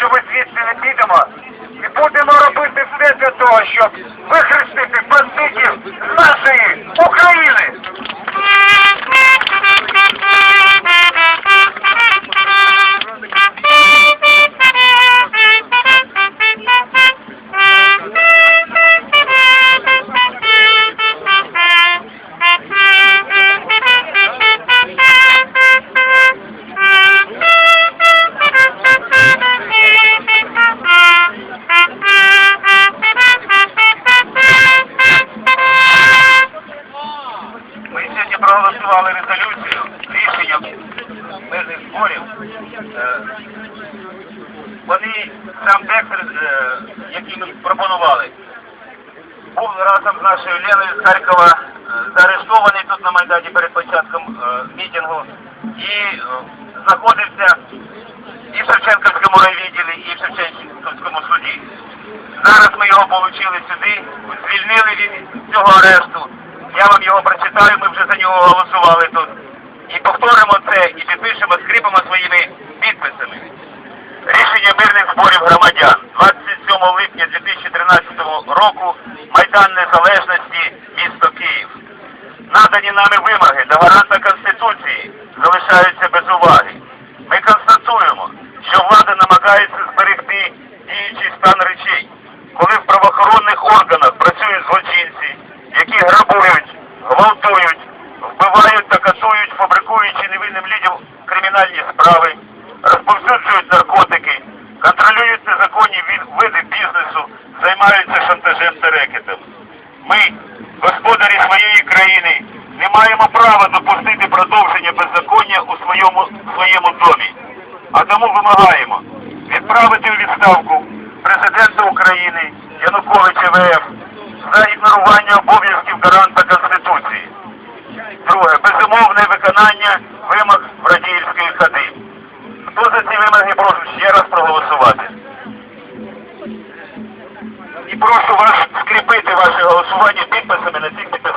що ми звідси не підемо і будемо робити все для того, щоб вихрестити бандитів з нашої України. Проголосували резолюцію рішенням мирних зборів. Е, Вони сам текст, е, який ми пропонували, був разом з нашою Леною з Харкова е, заарештований тут на Майдані перед початком мітингу і знаходився і в Шевченківському райвідділі, і в Шевченківському суді. Зараз ми його отримали сюди, звільнили від цього арешту. Я вам його прочитаю, ми вже за нього голосували тут. І повторимо це, і підпишемо, скріпимо своїми підписами. Рішення мирних зборів громадян 27 липня 2013 року Майдан Незалежності, місто Київ. Надані нами вимоги до гаранта Конституції залишаються без уваги. Ми констатуємо, що влада намагається зберегти діючий стан речей, коли в правоохоронних органах працюють злочинці, які грабують, вбивають та катують, фабрикуючи невинним людям кримінальні справи, розповсюджують наркотики, контролюють незаконні види бізнесу, займаються шантажем та рекетом. Ми, господарі своєї країни, не маємо права допустити продовження беззаконня у своєму, своєму домі. А тому вимагаємо відправити у відставку президента України Януковича ВФ за ігнорування обов'язків гаранта виконання вимог Радіївської ходи. Хто за ці вимоги прошу ще раз проголосувати? І прошу вас скріпити ваше голосування підписами на цих ласка.